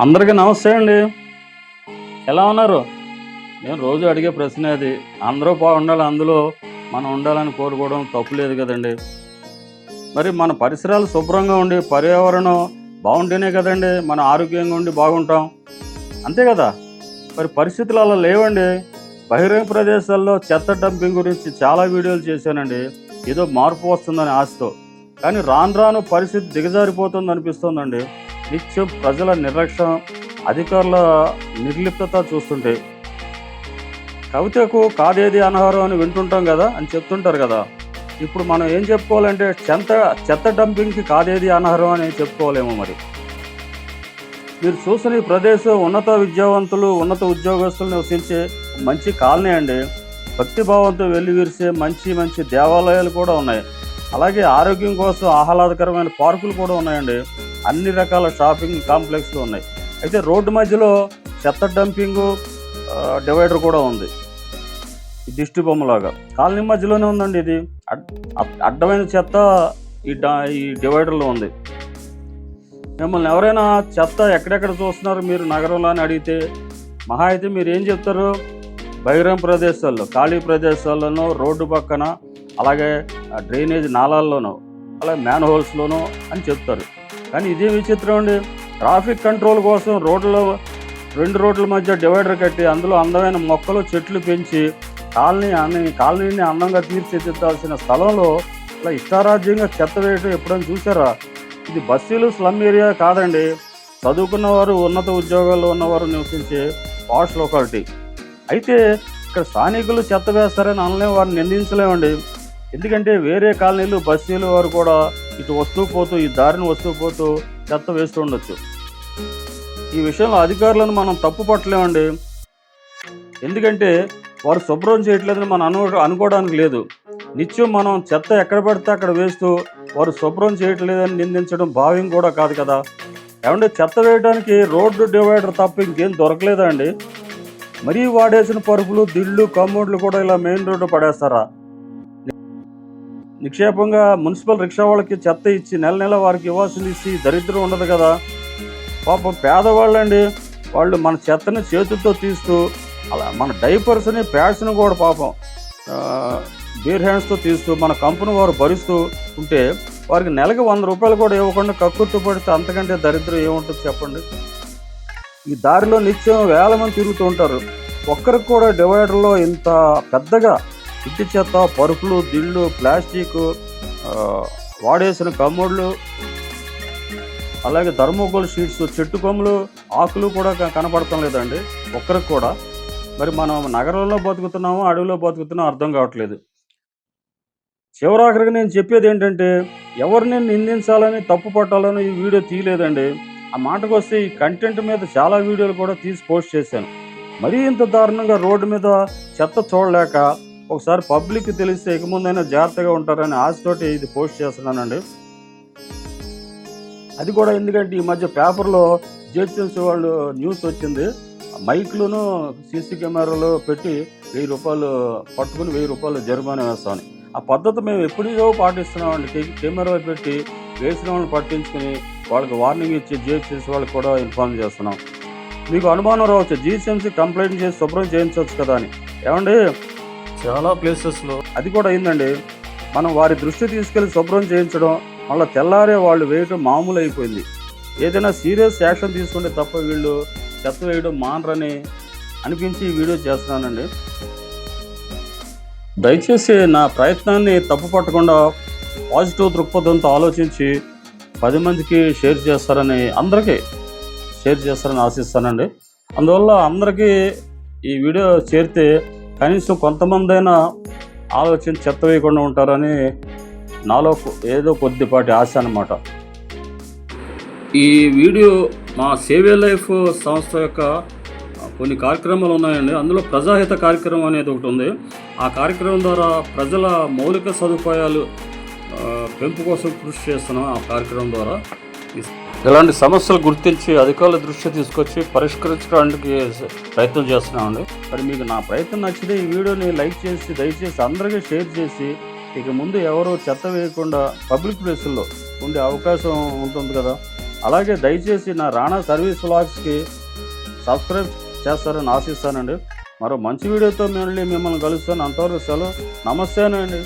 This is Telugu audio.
అందరికీ నమస్తే అండి. ఎలా ఉన్నారు? నేను రోజు అడిగే ప్రశ్న అది. అందరూ బాగుండాలి అందులో మనం ఉండాలని కోరుకోవడం తప్పు లేదు కదండి. మరి మన పరిసరాలు శుభ్రంగా ఉండి పర్యావరణం బాగుంటేనే కదండి మన ఆరోగ్యంగా ఉండి బాగుంటాం. అంతే కదా? మరి పరిస్థితులు అలా లేవండి. బహిరంగ ప్రదేశాల్లో చెత్త డంపింగ్ గురించి చాలా వీడియోలు చేశానండి. ఏదో మార్పు వస్తుందని ఆశతో. కానీ రాను రాను పరిస్థితి దిగజారిపోతుంది అనిపిస్తుందండి నిత్యం ప్రజల నిర్లక్ష్యం అధికారుల నిర్లిప్తత చూస్తుంటే కవితకు కాదేది అనహారం అని వింటుంటాం కదా అని చెప్తుంటారు కదా. ఇప్పుడు మనం ఏం చెప్పుకోవాలంటే చెత్త చెత్త డంపింగ్కి కాదేది అనహారం అని చెప్పుకోలేమో మరి. మీరు చూసిన ఈ ప్రదేశం ఉన్నత విద్యావంతులు ఉన్నత ఉద్యోగస్తులు నివసించే మంచి కాలనీ అండి. భక్తిభావంతో వెళ్ళి విరిసే మంచి మంచి దేవాలయాలు కూడా ఉన్నాయి. అలాగే ఆరోగ్యం కోసం ఆహ్లాదకరమైన పార్కులు కూడా ఉన్నాయండి. అన్ని రకాల షాపింగ్ కాంప్లెక్స్లు ఉన్నాయి. అయితే రోడ్డు మధ్యలో చెత్త డంపింగ్ డివైడర్ కూడా ఉంది. ఈ దిష్టి బొమ్మలాగా. కాలనీ మధ్యలోనే ఉందండి ఇది. అడ్- అడ్- అడ్డమైన చెత్త ఈ ఈ డివైడర్లో ఉంది. మిమ్మల్ని ఎవరైనా చెత్త ఎక్కడెక్కడ చూస్తున్నారు మీరు నగరంలో అని అడిగితే మహా అయితే మీరు ఏం చెప్తారు? బహిరంగ ప్రదేశాల్లో ఖాళీ ప్రదేశాల్లోనూ రోడ్డు పక్కన అలాగే డ్రైనేజ్ నాలాల్లోనూ అలాగే మ్యాన్ హోల్స్లోనూ అని చెప్తారు. కానీ ఇదే విచిత్రం అండి. ట్రాఫిక్ కంట్రోల్ కోసం రోడ్లు రెండు రోడ్ల మధ్య డివైడర్ కట్టి అందులో అందమైన మొక్కలు చెట్లు పెంచి కాలనీ అన్ని కాలనీని అందంగా తీర్చిదిద్దాల్సిన స్థలంలో ఇలా ఇష్టారాజ్యంగా చెత్త వేయడం ఎప్పుడైనా చూసారా? ఇది బస్సులు స్లమ్ ఏరియా కాదండి. చదువుకున్న వారు ఉన్నత ఉద్యోగాల్లో ఉన్నవారు నివసించే పాష్ లొకాలిటీ. అయితే ఇక్కడ స్థానికులు చెత్త వేస్తారని అనలేం వారిని నిందించలేమండి. ఎందుకంటే వేరే కాలనీలు బస్సీలు వారు కూడా ఇటు వస్తూ పోతూ ఈ దారిని వస్తూ పోతూ చెత్త వేస్తూ ఉండొచ్చు. ఈ విషయంలో అధికారులను మనం తప్పు పట్టలేమండి. ఎందుకంటే వారు శుభ్రం చేయట్లేదని మనం అను అనుకోవడానికి లేదు. నిత్యం మనం చెత్త ఎక్కడ పడితే అక్కడ వేస్తూ వారు శుభ్రం చేయట్లేదని నిందించడం భావ్యం కూడా కాదు కదా. ఏమంటే చెత్త వేయడానికి రోడ్డు డివైడర్ తప్ప ఇంకేం దొరకలేదా అండి? మరీ వాడేసిన పరుపులు దిళ్ళు కమ్మోడ్లు కూడా ఇలా మెయిన్ రోడ్డు పడేస్తారా? నిక్షేపంగా మున్సిపల్ రిక్షా వాళ్ళకి చెత్త ఇచ్చి నెల నెల వారికి ఇవ్వాల్సింది ఇచ్చి దరిద్రం ఉండదు కదా. పాపం పేదవాళ్ళండి వాళ్ళు మన చెత్తని చేతులతో తీస్తూ అలా మన డైపర్స్ని ప్యాడ్స్ని కూడా పాపం బీర్ హ్యాండ్స్తో తీస్తూ మన కంపెనీ వారు భరిస్తూ ఉంటే వారికి నెలకి వంద రూపాయలు కూడా ఇవ్వకుండా కక్కుర్తి పడితే అంతకంటే దరిద్రం ఏముంటుంది చెప్పండి? ఈ దారిలో నిత్యం వేల మంది తిరుగుతూ ఉంటారు. ఒక్కరికి కూడా డివైడర్లో ఇంత పెద్దగా ఇంటి చెత్త పరుపులు దిళ్ళు ప్లాస్టిక్ వాడేసిన కమ్ముళ్ళు అలాగే థర్మోకోల్ షీట్స్ చెట్టు కొమ్మలు ఆకులు కూడా కనపడటం లేదండి. ఒక్కరికి కూడా. మరి మనం నగరంలో బతుకుతున్నాము అడవిలో బతుకుతున్నామో అర్థం కావట్లేదు. చివరాఖరికి నేను చెప్పేది ఏంటంటే ఎవరిని నిందించాలని తప్పు పట్టాలని ఈ వీడియో తీయలేదండి. ఆ మాటకు వస్తే ఈ కంటెంట్ మీద చాలా వీడియోలు కూడా తీసి పోస్ట్ చేశాను. మరీ ఇంత దారుణంగా రోడ్డు మీద చెత్త చూడలేక ఒకసారి పబ్లిక్ తెలిస్తే ఇక ముందైనా జాగ్రత్తగా ఉంటారని ఆశతోటి ఇది పోస్ట్ చేస్తున్నానండి. అది కూడా ఎందుకంటే ఈ మధ్య పేపర్లో జిహెచ్ఎంసీ వాళ్ళు న్యూస్ వచ్చింది. మైక్లను సీసీ కెమెరాలు పెట్టి వెయ్యి రూపాయలు పట్టుకుని వెయ్యి రూపాయలు జరిమానా వేస్తామని. ఆ పద్ధతి మేము ఎప్పుడో పాటిస్తున్నామండి. కెమెరా పెట్టి వేసిన వాళ్ళని పట్టించుకుని వాళ్ళకి వార్నింగ్ ఇచ్చి జిహెచ్ఎంసీ వాళ్ళకి కూడా ఇన్ఫార్మ్ చేస్తున్నాం. మీకు అనుమానం రావచ్చు జిహెచ్ఎంసీ కంప్లైంట్ చేసి శుభ్రం చేయించవచ్చు కదా అని. ఏమండి? చాలా ప్లేసెస్లో అది కూడా అయిందండి మనం వారి దృష్టి తీసుకెళ్ళి శుభ్రం చేయించడం మళ్ళీ తెల్లారే వాళ్ళు వేయడం మామూలు అయిపోయింది ఏదైనా సీరియస్ యాక్షన్ తీసుకుంటే తప్ప వీళ్ళు చెత్త వేయడం మానరని అనిపించి ఈ వీడియో చేస్తున్నానండి. దయచేసి నా ప్రయత్నాన్ని తప్పు పట్టకుండా పాజిటివ్ దృక్పథంతో ఆలోచించి పది మందికి షేర్ చేస్తారని అందరికీ షేర్ చేస్తారని ఆశిస్తానండి. అందువల్ల అందరికీ ఈ వీడియో చేరితే కనీసం కొంతమంది అయినా ఆలోచన చెత్త వేయకుండా ఉంటారని నాలో ఏదో కొద్దిపాటి ఆశ అన్నమాట. ఈ వీడియో మా సేవే లైఫ్ సంస్థ యొక్క కొన్ని కార్యక్రమాలు ఉన్నాయండి. అందులో ప్రజాహిత కార్యక్రమం అనేది ఒకటి ఉంది. ఆ కార్యక్రమం ద్వారా ప్రజల మౌలిక సదుపాయాలు పెంపు కోసం కృషి చేస్తున్నాం ఆ కార్యక్రమం ద్వారా ఇలాంటి సమస్యలు గుర్తించి అధికారుల దృష్టి తీసుకొచ్చి పరిష్కరించడానికి ప్రయత్నం చేస్తున్నామండి. మరి మీకు నా ప్రయత్నం నచ్చితే ఈ వీడియోని లైక్ చేసి దయచేసి అందరికీ షేర్ చేసి ఇక ముందు ఎవరు చెత్త వేయకుండా పబ్లిక్ ప్లేసుల్లో ఉండే అవకాశం ఉంటుంది కదా. అలాగే దయచేసి నా రాణా సర్వీస్ వ్లాగ్స్కి సబ్స్క్రైబ్ చేస్తారని ఆశిస్తానండి. మరో మంచి వీడియోతో మళ్ళీ మిమ్మల్ని కలుస్తాను. అంతవరకు సెలవు. నమస్తేనండి.